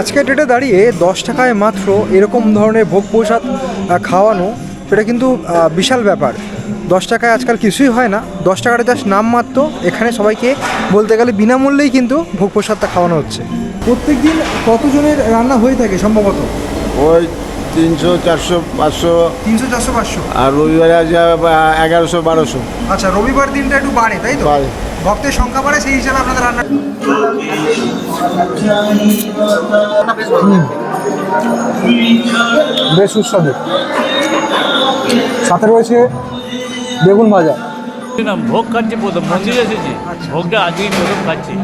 আজকের ডেটে দাঁড়িয়ে দশ টাকায় মাত্র এরকম ধরনের ভোগ প্রসাদ খাওয়ানো সেটা কিন্তু বিশাল ব্যাপার। দশ টাকায় আজকাল কিছুই হয় না। দশ টাকাটা জাস্ট নামমাত্র এখানে সবাইকে বলতে গেলে বিনামূল্যেই কিন্তু ভোগ প্রসাদটা খাওয়ানো হচ্ছে। প্রত্যেক দিন কতজনের রান্না হয়ে থাকে সম্ভবত? ওই তিনশো চারশো পাঁচশো। তিনশো চারশো পাঁচশো? আর রবিবারে আছে এগারোশো বারোশো। আচ্ছা রবিবার দিনটা একটু বাড়ে তাই তো। ভক্তের সংখ্যা বাড়ে সেই হিসাবে আপনাদের রান্না বেশ সুস্বাদু। সাথে রয়েছে বেগুন ভাজা। না ভোগ খাচ্ছি প্রথম। মন্দিরে এসেছি। ভোগটা আজকেই প্রথম খাচ্ছি।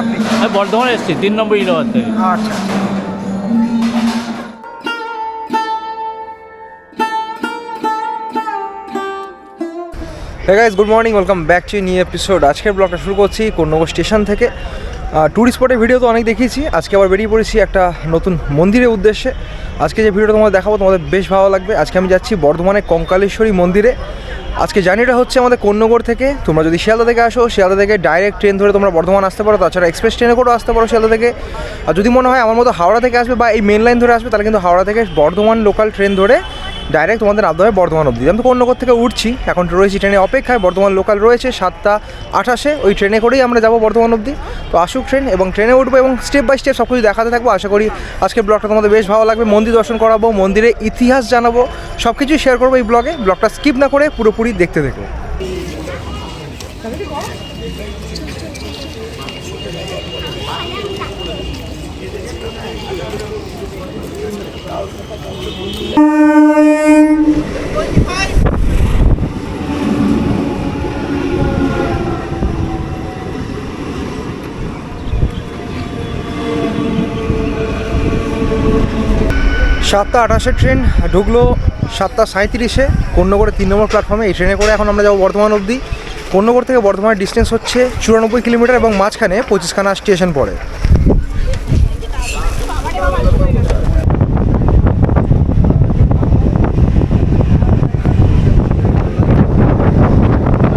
আপনি? আমি বর্ধমানে এসেছি তিন নম্বর ইলাহাবাদ থেকে। আচ্ছা hey guys good morning welcome back to new episode আজকের ব্লগটা শুরু করছি কন্যগর স্টেশন থেকে। ট্যুরিস্ট স্পটের ভিডিও তো অনেক দেখিয়েছি। আজকে আবার বেরিয়ে পড়েছি একটা নতুন মন্দিরের উদ্দেশ্যে। আজকে যে ভিডিওটা তোমাদের দেখাবো, তোমাদের বেশ ভালো লাগবে। আজকে আমি যাচ্ছি বর্ধমানে কঙ্কালেশ্বরী মন্দিরে। আজকে জার্নিটা হচ্ছে আমাদের কন্যগর থেকে। তোমরা যদি শিয়ালদা থেকে আসো, শিয়ালদা থেকে ডাইরেক্ট ট্রেন ধরে তোমরা বর্ধমান আসতে পারো। তাছাড়া এক্সপ্রেস ট্রেনে করেও আসতে পারো শিয়ালদা থেকে। আর যদি মনে হয় আমার মতো হাওড়া থেকে আসবে বা এই মেন লাইন ধরে আসবে, তাহলে কিন্তু হাওড়া থেকে বর্ধমান লোকাল ট্রেন ধরে ডাইরেক্ট তোমাদের হবে বর্ধমান অবধি। আমি তো কন্যগর থেকে উঠছি, এখন রয়েছি ট্রেনে অপেক্ষায়, বর্ধমান লোকাল রয়েছে, সাতটা আঠাশে। ওই ট্রেনে করেই আমরা যাব বর্ধমান অবধি। তো আসুক ট্রেন, এবং ট্রেনে উঠবো, এবং স্টেপ বাই স্টেপ সব কিছু দেখাতে থাকব। আশা করি আজকে ব্লগটা তোমাদের বেশ ভালো লাগবে। মন্দির দর্শন করাবো মন্দিরের ইতিহাস জানাব সব কিছুই শেয়ার করব এই ব্লগে ব্লগটা স্কিপ না করে পুরোপুরি দেখতে দেখো। সাতটা আঠাশে ট্রেন ঢুকলো, সাতটা সাঁত্রিশে কন্যগড়ে তিন নম্বর প্ল্যাটফর্মে এই ট্রেনে করে এখন আমরা যাব বর্ধমান অবধি। কন্যগড় থেকে বর্ধমানের ডিস্টেন্স হচ্ছে চুরানব্বই কিলোমিটার এবং মাঝখানে পঁচিশখানা স্টেশন পড়ে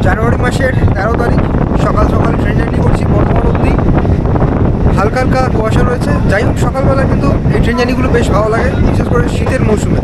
জানুয়ারি মাসের তেরো তারিখ সকাল সকাল ট্রেন জার্নি করছি বর্ধমান অবধি হালকা হালকা কুয়াশা রয়েছে যাই হোক সকালবেলা কিন্তু এই ট্রেন জার্নিগুলো বেশ ভালো লাগে বিশেষ করে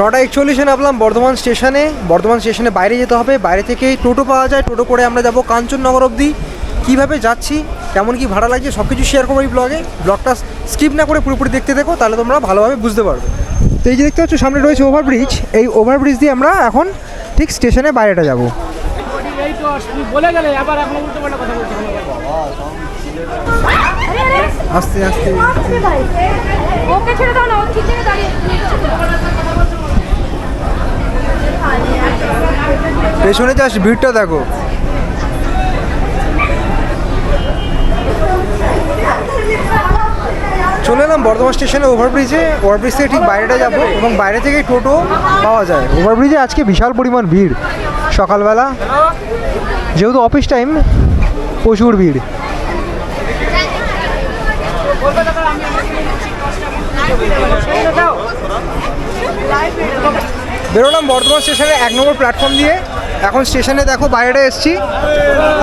নটা একচল্লিশে নামলাম বর্ধমান স্টেশনে। বর্ধমান স্টেশনে বাইরে যেতে হবে। বাইরে থেকে টোটো পাওয়া যায়। টোটো করে আমরা যাব কাঞ্চননগর অবধি। কীভাবে যাচ্ছি? কেমন কি ভাড়া লাগছে? সব কিছু শেয়ার করব এই ব্লগে ব্লগটা স্কিপ না করে পুরোপুরি দেখতে দেখো তাহলে তোমরা ভালোভাবে বুঝতে পারবে। তো এই যে দেখতে পাচ্ছ সামনে রয়েছে ওভারব্রিজ এই ওভারব্রিজ দিয়ে আমরা এখন ঠিক স্টেশনে বাইরেটা যাব। আস্তে আস্তে। ওকে ছেড়ে দাও না ঠিক দাঁড়িয়ে পেছনে যাস, ভিড়টা দেখো। চলে এলাম বর্ধমান স্টেশনে ওভারব্রিজে। ওভারব্রিজ থেকে ঠিক বাইরেটা যাব এবং বাইরে থেকে টোটো পাওয়া যায়। ওভারব্রিজে আজকে বিশাল পরিমাণ ভিড়। সকালবেলা, যেহেতু অফিস টাইম, প্রচুর ভিড়। বেরোলাম বর্ধমান স্টেশনে এক নম্বর প্ল্যাটফর্ম দিয়ে। এখন স্টেশনে দেখো বাইরে এসছি।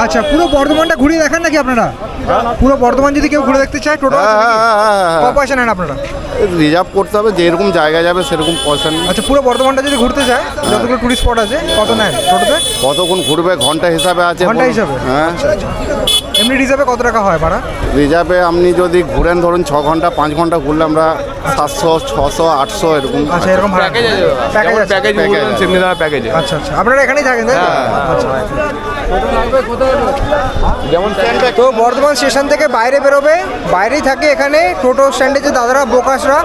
আচ্ছা পুরো বর্ধমানটা ঘুরিয়ে দেখান নাকি আপনারা? পুরো বর্ধমান যদি কেউ ঘুরে দেখতে চায় টোটো আছে নাকি? ক পয়সা নেন আপনারা? রিজার্ভ করতে হবে যেরকম জায়গায় যাবে সেরকম পয়সা নেই আচ্ছা পুরো বর্ধমানটা যদি ঘুরতে চায় যতগুলো টুরিস্ট স্পট আছে কত নেন টোটোতে কতক্ষণ ঘুরবে ঘণ্টা হিসাবে আছে ঘণ্টা হিসাবে? হ্যাঁ। এমনি রিজার্ভে কত টাকা হয় ভাড়া? রিজার্ভে আপনি যদি ঘুরেন ধরুন ছ ঘণ্টা পাঁচ ঘণ্টা ঘুরলে আমরা সাতশো ছশো আটশো এরকম আচ্ছা এরকম ভাড়া। প্যাকেজ প্যাকেজ সেমনি ধরা প্যাকেজে আচ্ছা আচ্ছা। আপনারা এখানেই থাকেন তাই তো? আচ্ছা। যেমন তো বর্ধমান স্টেশন থেকে বাইরে বেরোবে বাইরেই থাকে এখানে টোটো স্ট্যান্ডে যে দাদারা বোকাসরা।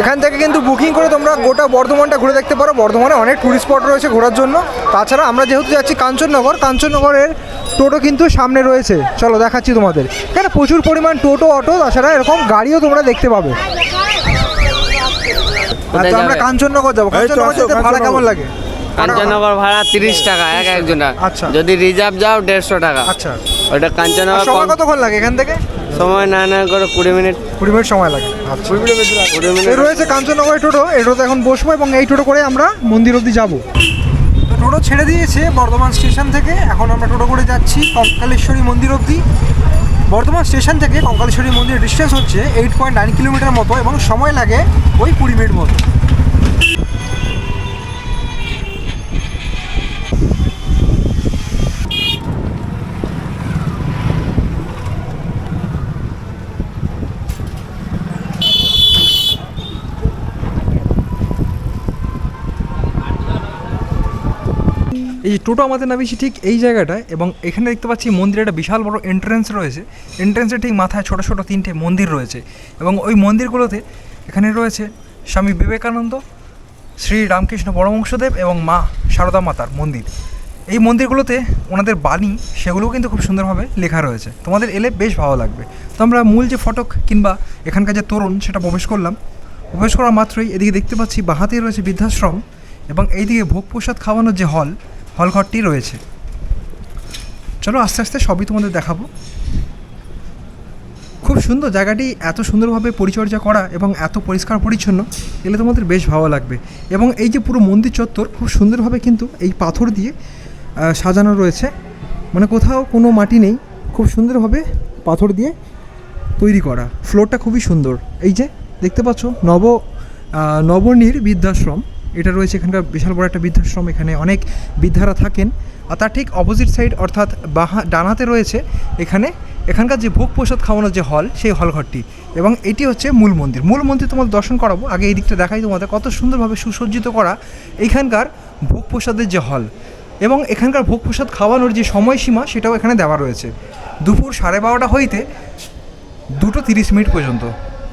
এখান থেকে কিন্তু বুকিং করে তোমরা গোটা বর্ধমানটা ঘুরে দেখতে পারো। বর্ধমানে অনেক টুরিস্ট স্পট রয়েছে ঘোরার জন্য। তাছাড়া আমরা যেহেতু যাচ্ছি কাঞ্চননগর কাঞ্চননগরের টোটো কিন্তু সামনে রয়েছে। চলো দেখাচ্ছি তোমাদের। এখানে প্রচুর পরিমাণ টোটো অটো তাছাড়া এরকম গাড়িও তোমরা দেখতে পাবে। আচ্ছা আমরা কাঞ্চননগর যাব। কাঞ্চননগর যেতে ভাড়া কেমন লাগে? কাঞ্চননগর ভাড়া তিরিশ টাকা এক একজনের। আচ্ছা। যদি রিজার্ভ যাও দেড়শো টাকা। আচ্ছা। ওটা কাঞ্চননগর সময় কতক্ষণ লাগে এখান থেকে? সময় না না করে কুড়ি মিনিট। কুড়ি মিনিট সময় লাগে। আচ্ছা। কুড়ি মিনিট রয়েছে কাঞ্চননগরের টোটো এই টোটোতে এখন বসবো এবং এই টোটো করে আমরা মন্দির অবধি যাব। টোটো ছেড়ে দিয়েছে বর্ধমান স্টেশন থেকে। এখন আমরা টোটো করে যাচ্ছি কঙ্কালেশ্বরী মন্দির অবধি। বর্ধমান স্টেশন থেকে কঙ্কালেশ্বরী মন্দিরের ডিস্টেন্স হচ্ছে এইট পয়েন্ট নাইন কিলোমিটার মতো এবং সময় লাগে ওই কুড়ি মিনিট মতো। যে টোটো আমাদের নামিয়েছি ঠিক এই জায়গাটায় এবং এখানে দেখতে পাচ্ছি মন্দিরে একটা বিশাল বড় এন্ট্রেন্স রয়েছে। এন্ট্রেন্সের ঠিক মাথায় ছোটো ছোটো তিনটে মন্দির রয়েছে এবং ওই মন্দিরগুলোতে এখানে রয়েছে স্বামী বিবেকানন্দ, শ্রী রামকৃষ্ণ পরমহংসদেব এবং মা সারদা মাতার মন্দির। এই মন্দিরগুলোতে ওনাদের বাণী, সেগুলোও কিন্তু খুব সুন্দরভাবে লেখা রয়েছে। তোমাদের এলে বেশ ভালো লাগবে। তো আমরা মূল যে ফটক কিংবা এখানকার যে তরুণ, সেটা প্রবেশ করলাম। প্রবেশ করা মাত্রই এদিকে দেখতে পাচ্ছি বাহাতেই রয়েছে বৃদ্ধাশ্রম এবং এইদিকে ভোগ প্রসাদ খাওয়ানোর যে হল হল ঘরটি রয়েছে। চলো আস্তে আস্তে সবই তোমাদের দেখাবো। খুব সুন্দর জায়গাটি, এত সুন্দরভাবে পরিচর্যা করা এবং এত পরিষ্কার পরিচ্ছন্ন, এলে তোমাদের বেশ ভালো লাগবে। এবং এই যে পুরো মন্দির চত্বর, খুব সুন্দরভাবে কিন্তু এই পাথর দিয়ে সাজানো রয়েছে। মানে কোথাও কোনো মাটি নেই, খুব সুন্দরভাবে পাথর দিয়ে তৈরি করা। ফ্লোরটা খুবই সুন্দর। এই যে, দেখতে পাচ্ছ, নব নবনীর বৃদ্ধাশ্রম। এটা রয়েছে এখানকার বিশাল বড় একটা বৃদ্ধাশ্রম, এখানে অনেক বৃদ্ধারা থাকেন। আর তার ঠিক অপোজিট সাইড অর্থাৎ বাহা ডানাতে রয়েছে এখানে এখানকার যে ভোগ প্রসাদ খাওয়ানোর যে হল সেই হল ঘরটি। এবং এটি হচ্ছে মূল মন্দির। মূল মন্দির তোমাদের দর্শন করাবো। আগে এই দিকটা দেখাই তোমাদের কত সুন্দরভাবে সুসজ্জিত করা এইখানকার ভোগ প্রসাদের যে হল এবং এখানকার ভোগ প্রসাদ খাওয়ানোর যে সময়সীমা, সেটাও এখানে দেওয়া রয়েছে। দুপুর সাড়ে বারোটা হইতে দুটো তিরিশ মিনিট পর্যন্ত।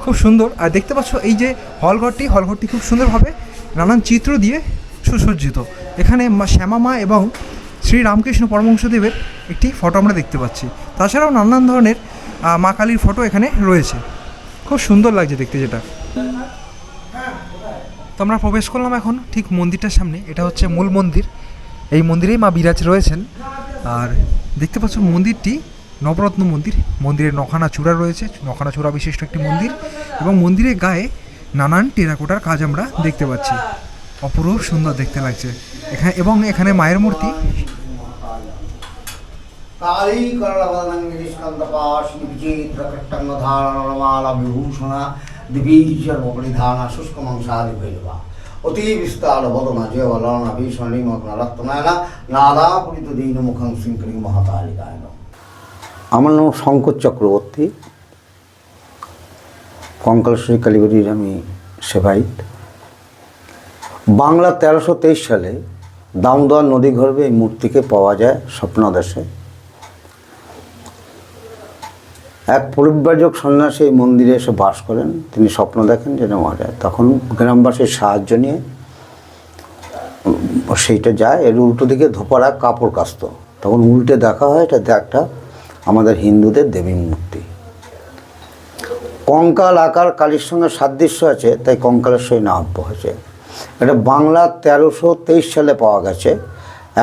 খুব সুন্দর। আর দেখতে পাচ্ছ এই যে হলঘরটি হলঘরটি খুব সুন্দরভাবে নানান চিত্র দিয়ে সুসজ্জিত। এখানে শ্যামা মা এবং শ্রী রামকৃষ্ণ পরমহংসদেবের একটি ফটো আমরা দেখতে পাচ্ছি। তাছাড়াও নানান ধরনের মা কালীর ফটো এখানে রয়েছে। খুব সুন্দর লাগছে দেখতে যেটা। তো আমরা প্রবেশ করলাম এখন ঠিক মন্দিরটার সামনে। এটা হচ্ছে মূল মন্দির। এই মন্দিরেই মা বিরাজ রয়েছেন। আর দেখতে পাচ্ছ মন্দিরটি নবরত্ন মন্দির। মন্দিরের নখানা চূড়া রয়েছে। নখানা চূড়া বিশিষ্ট একটি মন্দির এবং মন্দিরের গায়ে নানান টেরাকোটার কাজ আমরা দেখতে পাচ্ছি। অপরূপ সুন্দর দেখতে লাগছে। এখানে এবং এখানে মায়ের মূর্তি। কালী করলবদনং নিষ্কন্দপাশিনী বিচিত্রকট্টঙ্গধারণমালা বিভূষণ দিবীর্যপরিধান শুষ্কমংসাদি ভৈরবা অতি বিস্তার বদনা জয়বলনা ভীষণী মগ্ন রত্নায়না নাদাপুরিত দীন মুখং শৃঙ্খলী মহাকালিকায় আমার নাম শঙ্কর চক্রবর্তী। কঙ্কালেশ্বরী কালীবাড়ির আমি সেবাইত বাংলা তেরোশো তেইশ সালে দামোদর নদী গর্ভে এই মূর্তিকে পাওয়া যায় স্বপ্নাদেশে এক পরিব্রাজক সন্ন্যাসী এই মন্দিরে এসে বাস করেন। তিনি স্বপ্ন দেখেন যে নেওয়া যায়। তখন গ্রামবাসীর সাহায্য নিয়ে সেইটা যায়। এর উল্টো দিকে ধোপারা কাপড় কাস্ত। তখন উল্টে দেখা হয়, এটা একটা আমাদের হিন্দুদের দেবী মূর্তি। কঙ্কাল আকার কালীর সঙ্গে সাদৃশ্য আছে, তাই কঙ্কালের কঙ্কালেশ্বরী নাম হয়েছে এটা বাংলা তেরোশো তেইশ সালে পাওয়া গেছে,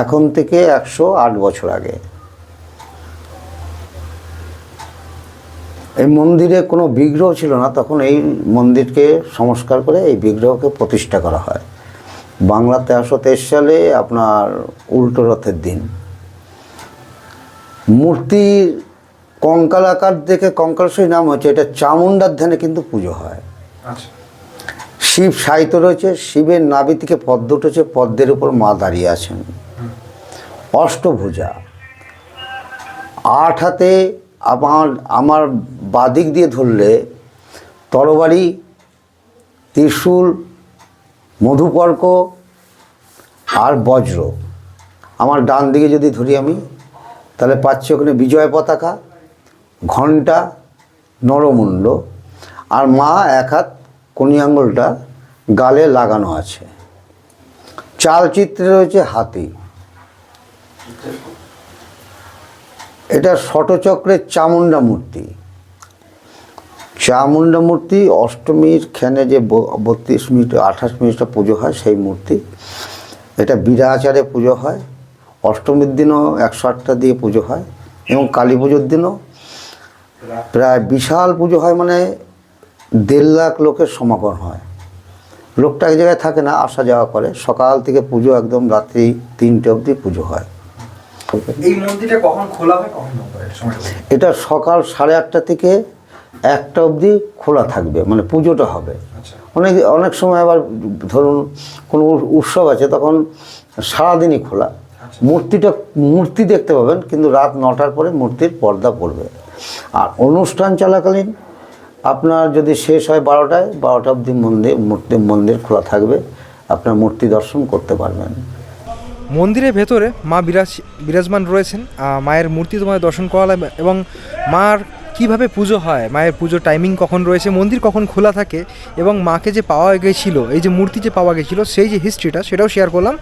এখন থেকে একশো আট বছর আগে। এই মন্দিরে কোনো বিগ্রহ ছিল না, তখন এই মন্দিরকে সংস্কার করে এই বিগ্রহকে প্রতিষ্ঠা করা হয়। বাংলা তেরোশো তেইশ সালে আপনার উল্টো রথের দিন। মূর্তির কঙ্কাল আকার দেখে কঙ্কালেশ্বরী নাম হচ্ছে এটা চামুন্ডার ধ্যানে কিন্তু পুজো হয়। আচ্ছা। শিব সাহিত্য রয়েছে শিবের নাভি থেকে পদ্ম উঠেছে পদ্মের উপর মা দাঁড়িয়ে আছেন। অষ্টভুজা। আট হাতে আমার আমার বাদিক দিয়ে ধরলে তরবারি ত্রিশূল মধুপর্ক আর বজ্র। আমার ডান দিকে যদি ধরি আমি তাহলে পাচ্ছি ওখানে বিজয় পতাকা। ঘণ্টা নরমুণ্ড আর মা এক হাত কনি আঙুলটা গালে লাগানো আছে। চালচিত্রে রয়েছে হাতি। এটা ষটচক্রের চামুণ্ডা মূর্তি। চামুণ্ডা মূর্তি অষ্টমীর খেনে যে বত্রিশ মিনিট, আঠাশ মিনিটটা পুজো হয় সেই মূর্তি। এটা বিরা আচারে পুজো হয়। অষ্টমীর দিনও একশো আটটা দিয়ে পুজো হয় এবং কালী পুজোর দিনও প্রায় বিশাল পুজো হয় মানে দেড় লাখ লোকের সমাগম হয়। লোকটা এক জায়গায় থাকে না আসা যাওয়া করে। সকাল থেকে পুজো একদম রাত্রি তিনটে অবধি পুজো হয়। এই মন্দিরটা কখন খোলা হয় কখন এটা সকাল সাড়ে আটটা থেকে একটা অবধি খোলা থাকবে মানে পুজোটা হবে। আচ্ছা। অনেক অনেক সময় আবার ধরুন কোনো উৎসব আছে তখন সারাদিনই খোলা। মূর্তিটা মূর্তি দেখতে পাবেন কিন্তু রাত নটার পরে মূর্তির পর্দা পড়বে। আর অনুষ্ঠান চলাকালীন আপনার যদি শেষ হয় বারোটায়, বারোটা অবধি মন্দির, মূর্তি, মন্দির খোলা থাকবে। আপনার মূর্তি দর্শন করতে পারবেন। মন্দিরের ভেতরে মা বিরাজ, বিরাজমান রয়েছেন। মায়ের মূর্তি তোমাদের দর্শন করালাম এবং মার কীভাবে পুজো হয়, মায়ের পুজো টাইমিং কখন রয়েছে, মন্দির কখন খোলা থাকে এবং মাকে যে পাওয়া গেছিল, এই যে মূর্তি যে পাওয়া গেছিল, সেই যে হিস্ট্রিটা সেটাও শেয়ার করলাম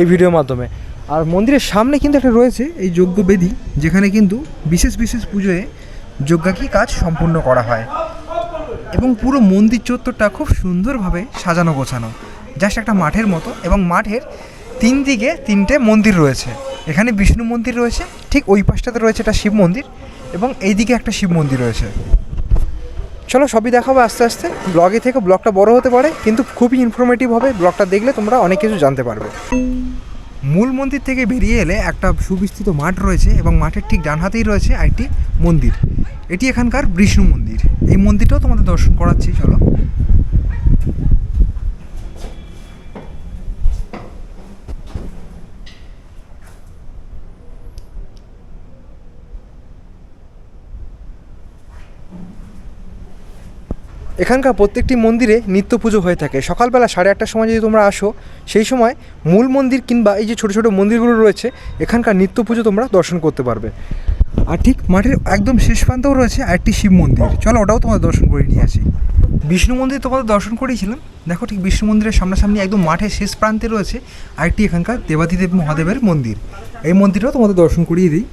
এই ভিডিওর মাধ্যমে। আর মন্দিরের সামনে কিন্তু একটা রয়েছে এই যজ্ঞবেদী যেখানে কিন্তু বিশেষ বিশেষ পুজোয় যজ্ঞাকী কাজ সম্পূর্ণ করা হয়। এবং পুরো মন্দির চত্বরটা খুব সুন্দরভাবে সাজানো গোছানো। জাস্ট একটা মাঠের মতো এবং মাঠের তিন দিকে তিনটে মন্দির রয়েছে। এখানে বিষ্ণু মন্দির রয়েছে, ঠিক ওই পাশটাতে রয়েছে একটা শিব মন্দির এবং এই দিকে একটা শিব মন্দির রয়েছে। চলো সবই দেখাবো আস্তে আস্তে। ব্লগে থেকে ব্লগটা বড় হতে পারে, কিন্তু খুবই ইনফরমেটিভ হবে। ব্লগটা দেখলে তোমরা অনেক কিছু জানতে পারবে। মূল মন্দির থেকে বেরিয়ে এলে একটা সুবিস্তৃত মাঠ রয়েছে এবং মাঠের ঠিক ডান হাতেই রয়েছে আরেকটি মন্দির। এটি এখানকার বিষ্ণু মন্দির। এই মন্দিরটাও তোমাদের দর্শন করাচ্ছি, চলো। এখানকার প্রত্যেকটি মন্দিরে নিত্য পুজো হয়ে থাকে। সকালবেলা সাড়ে আটটার সময় যদি তোমরা আসো, সেই সময় মূল মন্দির কিংবা এই যে ছোটো ছোটো মন্দিরগুলো রয়েছে, এখানকার নিত্য পুজো তোমরা দর্শন করতে পারবে। আর ঠিক মাঠের একদম শেষ প্রান্তেও রয়েছে আরেকটি শিব মন্দির। চলো ওটাও তোমাদের দর্শন করে নিয়ে আসি। বিষ্ণু মন্দির তোমাদের দর্শন করেছিলাম। দেখো ঠিক বিষ্ণু মন্দিরের সামনাসামনি একদম মাঠের শেষ প্রান্তে রয়েছে আরেকটি এখানকার দেবাদিদেব মহাদেবের মন্দির। এই মন্দিরটাও তোমাদের দর্শন করিয়ে দিই।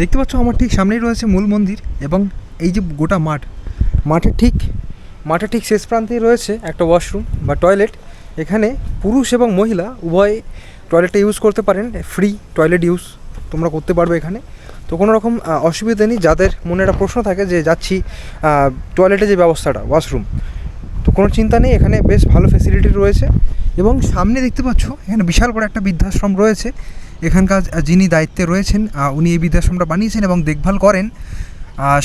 দেখতে পাচ্ছ আমার ঠিক সামনেই রয়েছে মূল মন্দির এবং এই যে গোটা মাঠ, মাঠের ঠিক মাঠের ঠিক শেষ প্রান্তেই রয়েছে একটা ওয়াশরুম বা টয়লেট এখানে পুরুষ এবং মহিলা উভয় টয়লেটটা ইউজ করতে পারেন ফ্রি টয়লেট ইউজ তোমরা করতে পারবে এখানে। তো কোনো রকম অসুবিধা নেই, যাদের মনে একটা প্রশ্ন থাকে যে যাচ্ছি টয়লেটে যে ব্যবস্থাটা ওয়াশরুম তো কোনো চিন্তা নেই, এখানে বেশ ভালো ফেসিলিটি রয়েছে। এবং সামনে দেখতে পাচ্ছ, এখানে বিশাল বড় একটা বৃদ্ধাশ্রম রয়েছে। এখানকার যিনি দায়িত্বে রয়েছেন উনি এই বৃদ্ধাশ্রমটা বানিয়েছেন এবং দেখভাল করেন।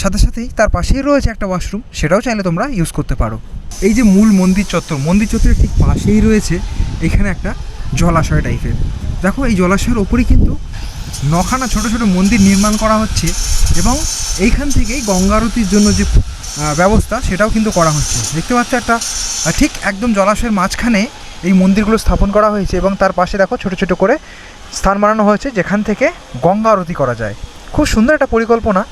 সাথে সাথেই তার পাশেই রয়েছে একটা ওয়াশরুম, সেটাও চাইলে তোমরা ইউজ করতে পারো। এই যে মূল মন্দির চত্বর, মন্দির চত্বরের ঠিক পাশেই রয়েছে এখানে একটা জলাশয় টাইপের। দেখো, এই জলাশয়ের ওপরেই কিন্তু নখানা ছোট ছোট মন্দির নির্মাণ করা হচ্ছে এবং এইখান থেকেই গঙ্গা আরতির জন্য যে ব্যবস্থা, সেটাও কিন্তু করা হচ্ছে। দেখতে পাচ্ছ একটা ঠিক একদম জলাশয়ের মাঝখানে এই মন্দিরগুলো স্থাপন করা হয়েছে এবং তার পাশে দেখো ছোট ছোট করে স্থান বানানো হয়েছে যেখান থেকে গঙ্গা আরতি করা যায়। খুব সুন্দর একটা পরিকল্পনা।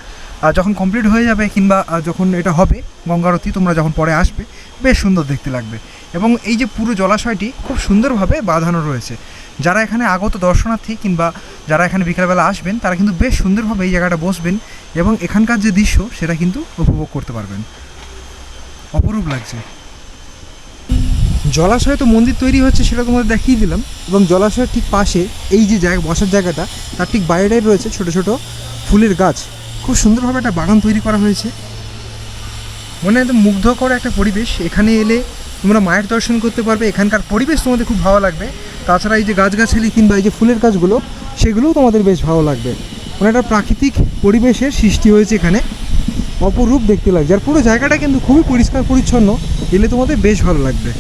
যখন কমপ্লিট হয়ে যাবে কিংবা যখন এটা হবে, গঙ্গা আরতি, তোমরা যখন পরে আসবে, বেশ সুন্দর দেখতে লাগবে। এবং এই যে পুরো জলাশয়টি খুব সুন্দরভাবে বাঁধানো রয়েছে। যারা এখানে আগত দর্শনার্থী কিংবা যারা এখানে বিকেলবেলা আসবেন, তারা কিন্তু বেশ সুন্দরভাবে এই জায়গাটা বসবেন এবং এখানকার যে দৃশ্য, সেটা কিন্তু উপভোগ করতে পারবেন। অপরূপ লাগছে। জলাশয়ে তো মন্দির তৈরি হচ্ছে সেটা তোমাদের দেখিয়ে দিলাম। এবং জলাশয়ের ঠিক পাশে এই যে জায়গা, বসার জায়গাটা, তার ঠিক বাইরেটাই রয়েছে ছোট ছোট ফুলের গাছ। খুব সুন্দরভাবে একটা বাগান তৈরি করা হয়েছে। মনে একদম মুগ্ধকর একটা পরিবেশ। এখানে এলে তোমরা মায়ের দর্শন করতে পারবে। এখানকার পরিবেশ তোমাদের খুব ভালো লাগবে। তাছাড়া এই যে গাছগাছালি কিংবা এই যে ফুলের গাছগুলো, সেগুলোও তোমাদের বেশ ভালো লাগবে। মানে একটা প্রাকৃতিক পরিবেশের সৃষ্টি হয়েছে এখানে। অপরূপ দেখতে লাগছে। আর পুরো জায়গাটা কিন্তু খুবই পরিষ্কার পরিচ্ছন্ন। এলে তোমাদের বেশ ভালো লাগবে।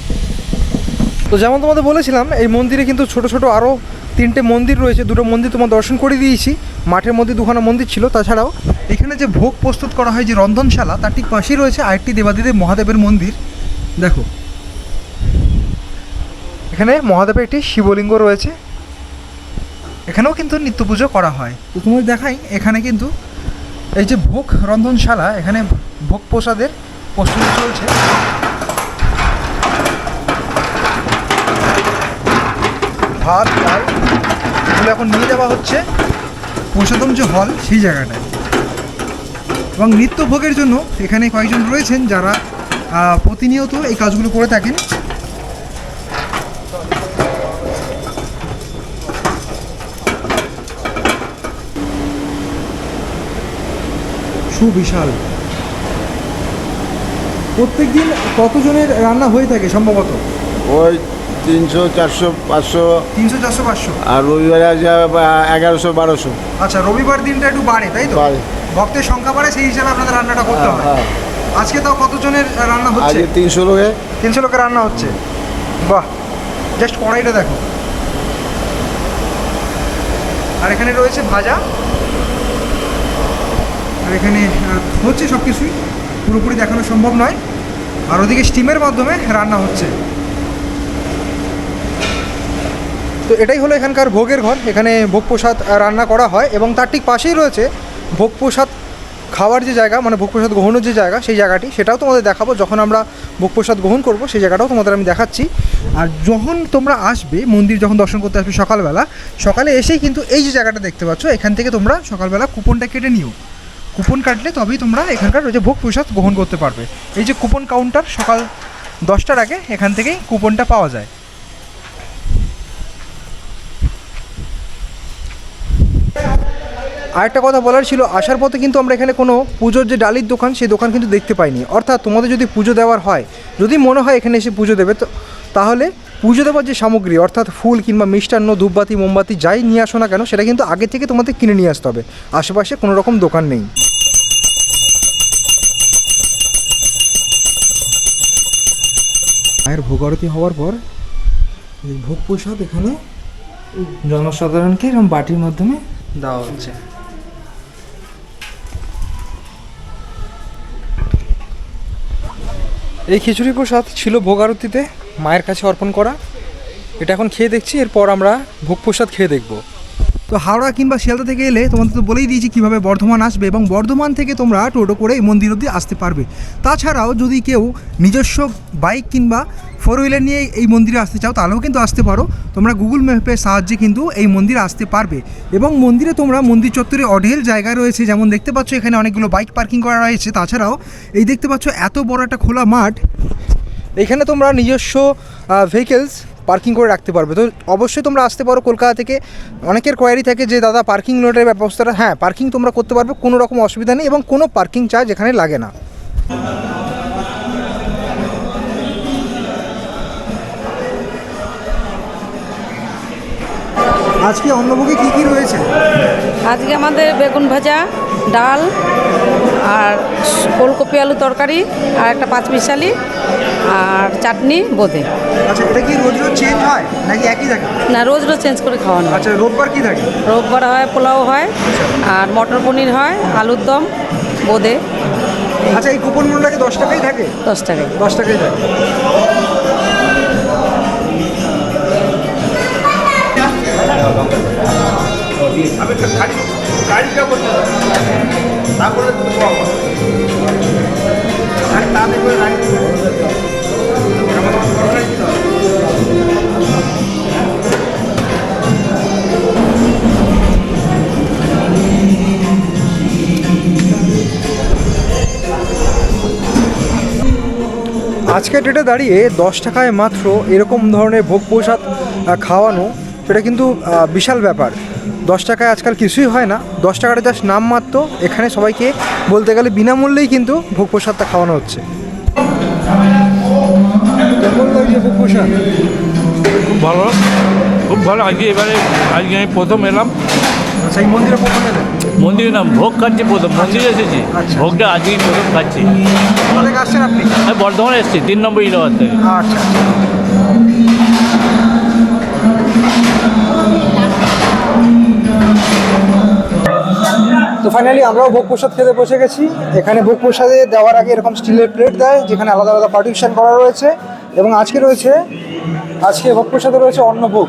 তো যেমন তোমাদের বলেছিলাম, এই মন্দিরে কিন্তু ছোট ছোট আরও তিনটে মন্দির রয়েছে, দুটো মন্দির তোমার দর্শন করে দিয়েছি। মাঠের মধ্যে দুখানা মন্দির ছিল, তাছাড়াও এখানে যে ভোগ প্রস্তুত করা হয় যে রন্ধনশালা, তার ঠিক পাশেই রয়েছে আরেকটি দেবাদিদেব মহাদেবের মন্দির। দেখো। এখানে মহাদেবের একটি শিবলিঙ্গ রয়েছে। এখানেও কিন্তু নিত্য পুজো করা হয়। তো তোমাদের দেখাই, এখানে কিন্তু এই যে ভোগ রন্ধনশালা, এখানে ভোগ প্রসাদের প্রস্তুতি চলছে। ভাত, ডাল এগুলো এখন নিয়ে যাওয়া হচ্ছে। প্রসাদম যে হল, সেই জায়গাটায়। এবং নৃত্য ভোগের জন্য এখানে কয়েকজন রয়েছেন যারা প্রতিনিয়ত এই কাজগুলো করে থাকেন। সুবিশাল। প্রত্যেক দিন কতজনের রান্না হয়ে থাকে সম্ভবত? ওই তিনশো চারশো পাঁচশো। তিনশো চারশো পাঁচশো? আর রবিবারে আছে এগারোশো বারোশো। আচ্ছা রবিবার দিনটা একটু বাড়ে তাই তো? বাড়ে। ভক্তের সংখ্যা বাড়ে সেই হিসাবে আপনাদের রান্নাটা করতে হয় হ্যাঁ। আজকে তাও কতজনের রান্না হচ্ছে? আজকে তিনশো লোকে। তিনশো লোকের রান্না হচ্ছে। বাহ জাস্ট কড়াইটা দেখো। আর এখানে রয়েছে ভাজা। আর এখানে হচ্ছে সব কিছুই পুরোপুরি দেখানো সম্ভব নয়। আর ওদিকে স্টিমের মাধ্যমে রান্না হচ্ছে। তো এটাই হলো এখানকার ভোগের ঘর। এখানে ভোগ প্রসাদ রান্না করা হয় এবং তার ঠিক পাশেই রয়েছে ভোগ প্রসাদ খাওয়ার যে জায়গা মানে ভোগ প্রসাদ গ্রহণের যে জায়গা, সেই জায়গাটি। সেটাও তোমাদের দেখাবো। যখন আমরা ভোগ প্রসাদ গ্রহণ করব, সেই জায়গাটাও তোমাদের আমি দেখাচ্ছি। আর যখন তোমরা আসবে, মন্দির যখন দর্শন করতে আসবে সকালবেলা, সকালে এসেই কিন্তু এই যে জায়গাটা দেখতে পাচ্ছ, এখান থেকে তোমরা সকালবেলা কুপনটা কেটে নিও। কুপন কাটলে তবেই তোমরা এখানকার যে ভোগ প্রসাদ গ্রহণ করতে পারবে। এই যে কুপন কাউন্টার সকাল দশটার আগে এখান থেকেই কুপনটা পাওয়া যায়। আরেকটা কথা বলার ছিল, আসার পথে কিন্তু আমরা এখানে কোনো পুজোর যে ডালির দোকান, সেই দোকান কিন্তু দেখতে পাইনি। অর্থাৎ তোমাদের যদি পুজো দেওয়ার হয়, যদি মনে হয় এখানে এসে পুজো দেবে, তো তাহলে পুজো দেওয়ার যে সামগ্রী, অর্থাৎ ফুল কিংবা মিষ্টান্ন, ধূপবাতি, মোমবাতি, যাই নিয়ে আসো না কেন, সেটা কিন্তু আগে থেকে তোমাদের কিনে নিয়ে আসতে হবে। আশেপাশে কোনো রকম দোকান নেই। মায়ের ভোগ আরতি হওয়ার পর ভোগ প্রসাদ এখানে জনসাধারণকে এরকম বাটির মাধ্যমে দেওয়া হচ্ছে। এই খিচুড়ি প্রসাদ ছিল ভোগ আরতিতে, মায়ের কাছে অর্পণ করা। এটা এখন খেয়ে দেখছি, এরপর আমরা ভোগ প্রসাদ খেয়ে দেখব। তো হাওড়া কিংবা শিয়ালদা থেকে এলে তোমাদের তো বলেই দিয়েছি কীভাবে বর্ধমান আসবে এবং বর্ধমান থেকে তোমরা টোটো করে এই মন্দির অবধি আসতে পারবে। তাছাড়াও যদি কেউ নিজস্ব বাইক কিংবা ফোর হুইলার নিয়ে এই মন্দিরে আসতে চাও, তাহলেও কিন্তু আসতে পারো। তোমরা গুগল ম্যাপের সাহায্যে কিন্তু এই মন্দিরে আসতে পারবে। এবং মন্দিরে তোমরা মন্দির চত্বরে অঢেল জায়গা রয়েছে, যেমন দেখতে পাচ্ছ এখানে অনেকগুলো বাইক পার্কিং করা রয়েছে। তাছাড়াও এই দেখতে পাচ্ছ এত বড় একটা খোলা মাঠ। এখানে তোমরা নিজস্ব ভেহিকেলস পার্কিং করে রাখতে পারবে। তো অবশ্যই তোমরা আসতে পারো কলকাতা থেকে। অনেকের কোয়ারি থাকে যে, দাদা পার্কিং লোডের ব্যবস্থাটা হ্যাঁ পার্কিং তোমরা করতে পারবে, কোনো রকম অসুবিধা নেই এবং কোনো পার্কিং চার্জ এখানে লাগে না। আজকে অন্নভোগে কী কী রয়েছে? আজকে আমাদের বেগুন ভাজা ডাল আর ফুলকপি আলু তরকারি আর একটা পাঁচ মিশালি আর চাটনি বোঁদে। আচ্ছা এটা কি রোজ রোজ চেঞ্জ হয় নাকি একই থাকে? না রোজ রোজ চেঞ্জ করে খাওয়ানো হয়। আচ্ছা রোববার কি থাকে? রোববার হয় পোলাও হয় আর মটর পনির হয় আলুর দম বোঁদে। আচ্ছা এই কুপন মূল্যটাকে দশ টাকাই থাকে? দশ টাকায় দশ টাকাই থাকে। আজকের ডেটে দাঁড়িয়ে দশ টাকায় মাত্র এরকম ধরনের ভোগ প্রসাদ খাওয়ানো, সেটা কিন্তু বিশাল ব্যাপার। দশ টাকায় আজকাল কিছুই হয় না। দশ টাকাটা জাস্ট নামমাত্র এখানে সবাইকে বলতে গেলে বিনামূল্যেই কিন্তু ভোগ প্রসাদটা খাওয়ানো হচ্ছে। কেমন লাগছে ভোগ প্রসাদ খুব ভালো। খুব ভালো। আজকে এবারে আজকে আমি প্রথম এলাম। আচ্ছা এই মন্দিরে প্রথম এলেন? মন্দিরের নাম ভোগ খাচ্ছি প্রথম। মন্দিরে এসেছি। আচ্ছা। ভোগটা আজকেই প্রথম খাচ্ছি। আসছেন আপনি? আমি বর্ধমানে এসেছি তিন নম্বর ইলাহাবাদ থেকে। আচ্ছা। তো ফাইনালি আমরাও ভোগ প্রসাদ খেতে বসে গেছি। এখানে ভোগ প্রসাদে দেওয়ার আগে এরকম স্টিলের প্লেট দেয়, যেখানে আলাদা আলাদা পার্টিশন করা রয়েছে এবং আজকে রয়েছে, আজকে ভোগ প্রসাদে রয়েছে অন্নভোগ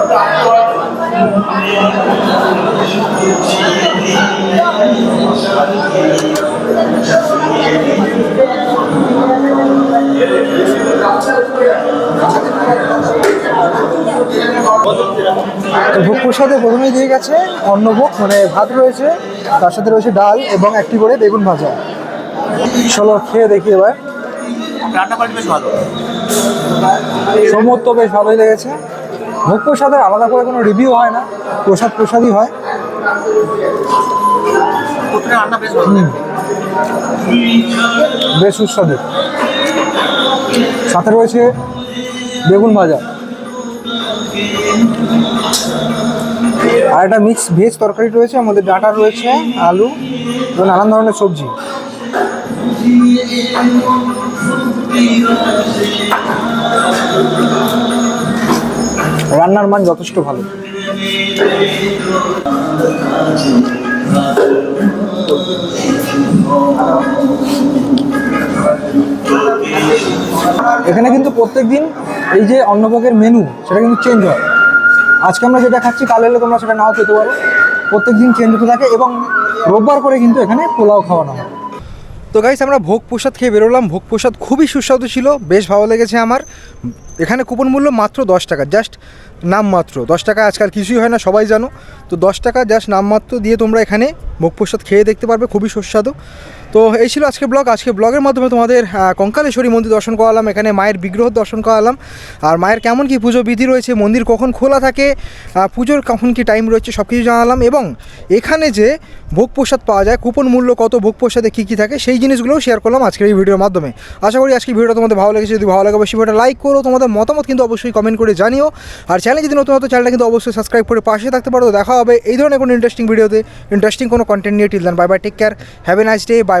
তো ভোগ প্রসাদে প্রথমেই দিয়ে গেছে অন্নভোগ মানে ভাত রয়েছে তার সাথে রয়েছে ডাল এবং একটি করে বেগুন ভাজা। চলো খেয়ে দেখি এবার। সমস্ত বেশ ভালোই লেগেছে। ভোগ প্রসাদের আলাদা করে কোনো রিভিউ হয় না প্রসাদ প্রসাদই হয়। বেশ সুস্বাদু। সাথে রয়েছে বেগুন ভাজা। আর একটা মিক্স ভেজ তরকারি রয়েছে আমাদের ডাঁটা রয়েছে আলু এবং নানান ধরনের সবজি। রান্নার মান যথেষ্ট ভালো। এখানে কিন্তু প্রত্যেক দিন এই যে অন্নভোগের মেনু সেটা কিন্তু চেঞ্জ হয়। আজকে আমরা যেটা খাচ্ছি, কাল এলে তোমরা সেটা নাও খেতে পারো। প্রত্যেক দিন চেঞ্জ হতে থাকে এবং রোববার করে কিন্তু এখানে পোলাও খাওয়ানো হয়। তো গাইস আমরা ভোগ প্রসাদ খেয়ে বেরোলাম। ভোগ প্রসাদ খুবই সুস্বাদু ছিল, বেশ ভালো লেগেছে আমার। এখানে কুপন মূল্য মাত্র দশ টাকা জাস্ট নাম মাত্র। দশ টাকা আজকাল কিছুই হয় না, সবাই জানো। তো দশ টাকা জাস্ট নামমাত্র দিয়ে তোমরা এখানে ভোগ প্রসাদ খেয়ে দেখতে পারবে, খুবই সুস্বাদু। তো এই ছিল আজকে ব্লগ। আজকে ব্লগের মাধ্যমে তোমাদের কঙ্কালেশ্বরী মন্দির দর্শন করালাম, এখানে মায়ের বিগ্রহ দর্শন করালাম। আর মায়ের কেমন কি পুজো বিধি রয়েছে, মন্দির কখন খোলা থাকে পুজোর কখন কি টাইম রয়েছে সব কিছু জানালাম। এবং এখানে যে ভোগ প্রসাদ পাওয়া যায় কুপন মূল্য কত, ভোগ প্রসাদে কী কী থাকে, সেই জিনিসগুলোও শেয়ার করলাম আজকের এই ভিডিওর মাধ্যমে। আশা করি আজকের ভিডিওটা তোমাদের ভালো লেগেছে। যদি ভালো লাগে অবশ্যই ভিডিওটা লাইক করো, তোমাদের মতামত কিন্তু অবশ্যই কমেন্ট করে জানিও। আর চ্যানেল যদি নতুন হতো চ্যানেলটা কিন্তু অবশ্যই সাবস্ক্রাইব করে পাশে থাকতে পারো। দেখা হবে এই ধরনের কোনো ইন্টারেস্টিং ভিডিওতে ইন্টারেস্টিং কোনো কন্টেন্ট নিয়ে। Till then bye bye take care have a nice day bye